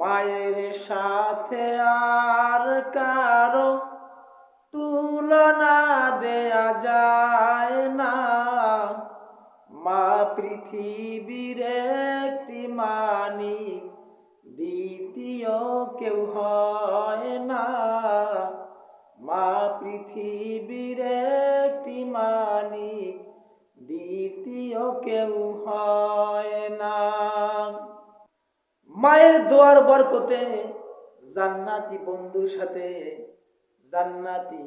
মায়ের সাথে আর কারও তুলনা দেয়া যায় না। মা পৃথিবীর একটি মানি দ্বিতীয় কেউ হয় না। মা পৃথিবীর একটি মানি দ্বিতীয় কেউ হয় মায়ের দোয়ার বরকতে জান্নাতি বন্ধুর সাথে, জান্নাতি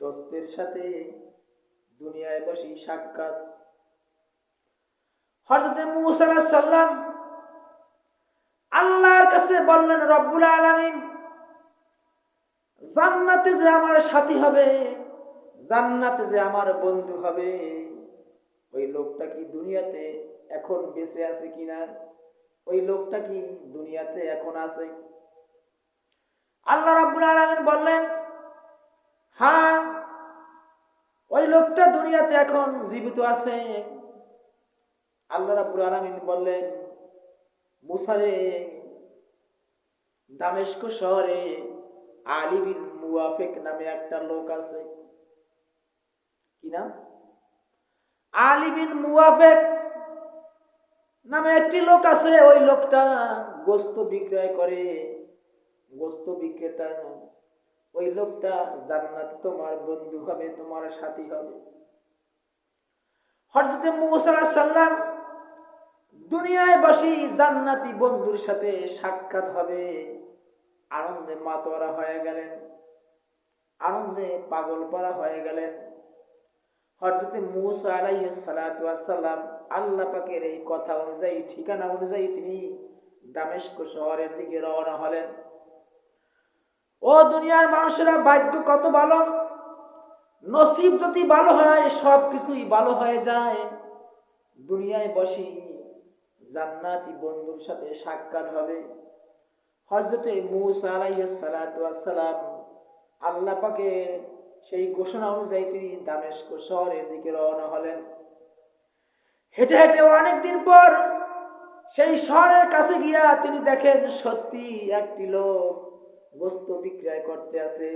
দোস্তের সাথে দুনিয়ায় বসি সাক্ষাৎ। হযরত মুসা সাল্লাম আল্লাহর কাছে বললেন, রব্বুল আলামিন, জান্নাতে যে আমার সাথী হবে, জান্নাতে যে আমার বন্ধু হবে, ওই লোকটা কি দুনিয়াতে এখন বেঁচে আছে কিনা? ওই লোকটা কি দুনিয়াতে এখন আছে? আল্লাহ রাব্বুল আলামিন বললেন হ্যাঁ ওই লোকটা দুনিয়াতে এখন জীবিত আছে। আল্লাহ রাব্বুল আলামিন বললেন, মুসারে, দামেস্ক শহরে আলী বিন মুয়াফিক নামে একটা লোক আছে। কি নাম? আলী বিন নামে একটি লোক আছে, ওই লোকটা গোস্ত বিক্রয় করে। গোস্ত বিক্রেতা ওই লোকটা, জান্নাত তোমার বন্ধু হবে, তোমার সাথী হবে। হযরত মুসা আলাইহিস দুনিয়ায় বসি জান্নাতি বন্ধুর সাথে সাক্ষাৎ হবে। আনন্দে মাতোয়ারা হয়ে গেলেন। আনন্দে পাগল পারা হয়ে গেলেন। হযরত মুসা ওয়াসসালাম আল্লাহ পাকের এই কথা অনুযায়ী, ঠিকানা অনুযায়ী তিনি দামেস্ক শহরের দিকে রওনা হলেন। ও দুনিয়ার মানুষেরা, ভাগ্য কত ভালো? নসিব যদি ভালো হয় সব কিছুই ভালো হয়ে যায়। দুনিয়ায় বসি জান্নাতি বন্ধুর সাথে সাক্ষাৎ হবে। হজরতে মুসা ওয়াসসালাম আল্লাহ পাকের সেই ঘোষণা অনুযায়ী তিনি দামেস্ক শহরের দিকে রওনা হলেন। হেঁটে হেঁটে অনেকদিন পর সেই শহরের কাছে গিয়া তিনি দেখেন সত্যি একটি লোক বস্তু বিক্রয় করতে আছে।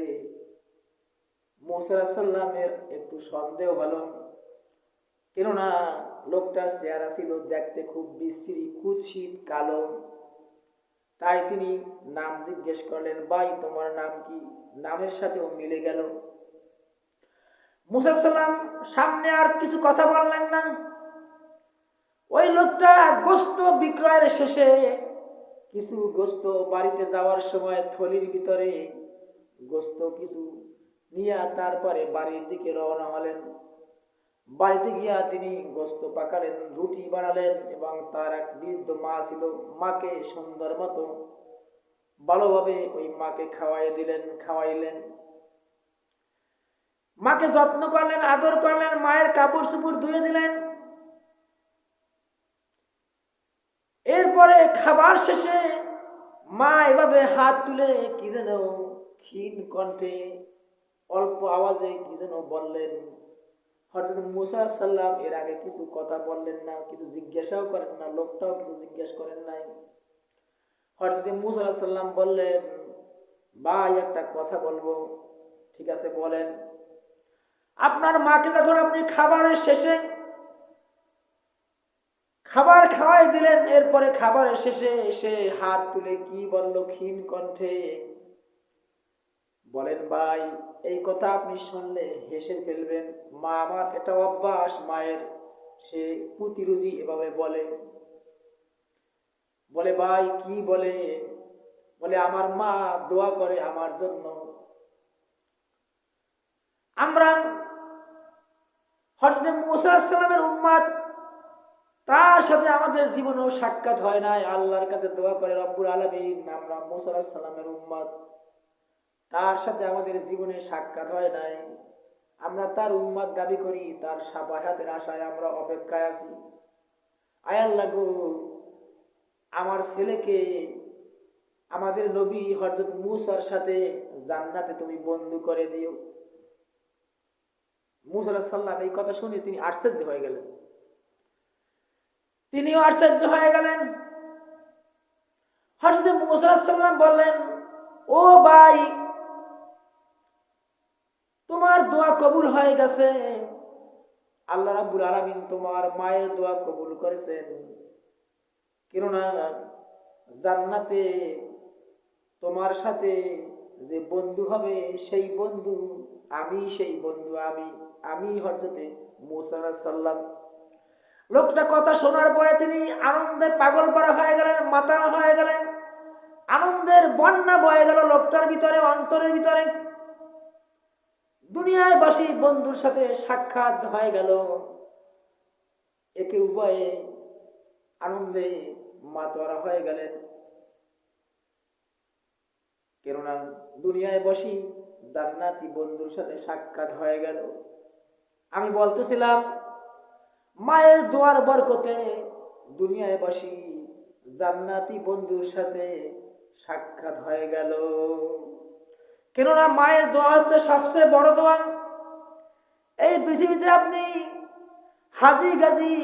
মোসাল্লামের একটু সন্দেহ হলো, কেননা লোকটার চেহারা ছিল দেখতে খুব বিশ্রী, কুৎসিত, কালো। তাই তিনি নাম জিজ্ঞেস করলেন, ভাই, তোমার নাম কি? নামের সাথেও মিলে গেল। মুসাল্লাম সামনে আর কিছু কথা বললেন না। ওই লোকটা গোস্ত বিক্রয়ের শেষে কিছু গোস্ত বাড়িতে যাওয়ার সময় থলির ভিতরে গোস্ত কিছু নিয়ে তারপরে বাড়ির দিকে রওনা হলেন। বাড়িতে গিয়া তিনি গোস্ত পাকালেন, রুটি বানালেন এবং তার এক বৃদ্ধ মা ছিল, মাকে সুন্দর মতো ভালোভাবে ওই মাকে খাওয়াই দিলেন, খাওয়াইলেন। মাকে যত্ন করলেন, আদর করলেন, মায়ের কাপড় চুপুর ধুয়ে দিলেন। এরপরে খাবার শেষে মা এভাবে হাত তুলে কি যেন ক্ষীণ কণ্ঠে অল্প আওয়াজে কি যেন বললেন, হযরত মুসা সাল্লাম এর আগে কিছু কথা বললেন না, কিছু জিজ্ঞাসাও করেন না, লোকটাও কিছু জিজ্ঞেস করেন নাই। হযরত মুসা সাল্লাম বললেন, ভাই, একটা কথা বলব, ঠিক আছে, বলেন। আপনার মাকে যখন আপনি খাবারের শেষে খাবার খাওয়াই দিলেন, এরপরে খাবারের শেষে এসে হাত তুলে কি বলল ক্ষীণ কণ্ঠে? বলেন, ভাই, এই কথা আপনি শুনলে হেসে ফেলবেন। মা আমার এটা অভ্যাস, মায়ের। সে পুতিরুজি এভাবে বলে। বলে, ভাই, কি বলে? বলে, আমার মা দোয়া করে আমার জন্য। আমরা হজরত মুসা উম্মাদ তার সাথে আমাদের জীবনেও সাক্ষাৎ হয় নাই। আল্লাহর কাছে দোয়া করে, রব্বুল আলমিন, আমরা মুসা উম্মাদ তার সাথে আমাদের জীবনে সাক্ষাৎ হয় নাই। আমরা তার উম্মাদ দাবি করি, তার সাবাহাতের আশায় আমরা অপেক্ষায় আছি। আয়াল্লাহ গো, আমার ছেলেকে, আমাদের নবী হজরত মুসার সাথে জান্নাতে তুমি বন্ধু করে দিও। মুসা সাল্লাম এই কথা শুনে তিনি আশ্চর্য হয়ে গেলেন। তিনিও আশ্চর্য হয়ে গেলেন। হজরত মুসাল্লাম বললেন, ও ভাই, তোমার দোয়া কবুল হয়ে গেছে। আল্লাহ রাব্বুল আলামিন তোমার মায়ের দোয়া কবুল করেছেন। কেননা জান্নাতে তোমার সাথে যে বন্ধু হবে, সেই বন্ধু আমি, সেই বন্ধু আমি। আমি হজরতে মুসা সাল্লাম লোকটা কথা শোনার পরে তিনি আনন্দে পাগল করা হয়ে গেলেন, মাতাল হয়ে গেলেন। আনন্দের বন্যা বয়ে গেল লোকটার ভিতরে, অন্তরের ভিতরে। দুনিয়ায় বসি বন্ধুর সাথে সাক্ষাৎ হয়ে গেল। একে উভয়ে আনন্দে মাতোয়ারা হয়ে গেলেন। কেননা দুনিয়ায় বসি জান্নাতি বন্ধুর সাথে সাক্ষাৎ হয়ে গেল। আমি বলতেছিলাম, মায়ের দোয়ার বরকতে দুনিয়ায় বসি, জান্নাতি বন্ধুর সাথে সাক্ষাৎ হয়ে গেল। কেননা মায়ের দোয়া হচ্ছে সবচেয়ে বড় দোয়া। এই পৃথিবীতে আপনি হাজি গাজি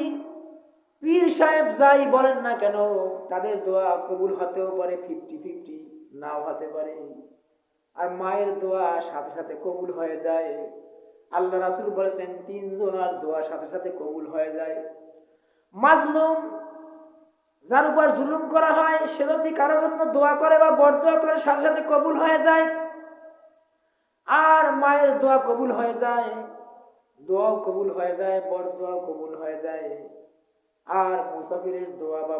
পীর সাহেব যাই বলেন না কেন, তাদের দোয়া কবুল হতেও পারে, ফিফটি ফিফটি নাও হতে পারে। আর মায়ের দোয়া সাথে সাথে কবুল হয়ে যায়। আল্লাহ রাসুল বলেছেন তিনজনার দোয়া সাথে সাথে কবুল হয়ে যায়। মাজলুম যার উপর জুলুম করা হয়, সে যদি কারও জন্য দোয়া করে বা বরদোয়া করে, সাথে সাথে কবুল হয়ে যায়। আর মায়ের দোয়া কবুল হয়ে যায়, দোয়াও কবুল হয়ে যায়, বরদোয়াও কবুল হয়ে যায়। আর মুসাফিরের দোয়া বা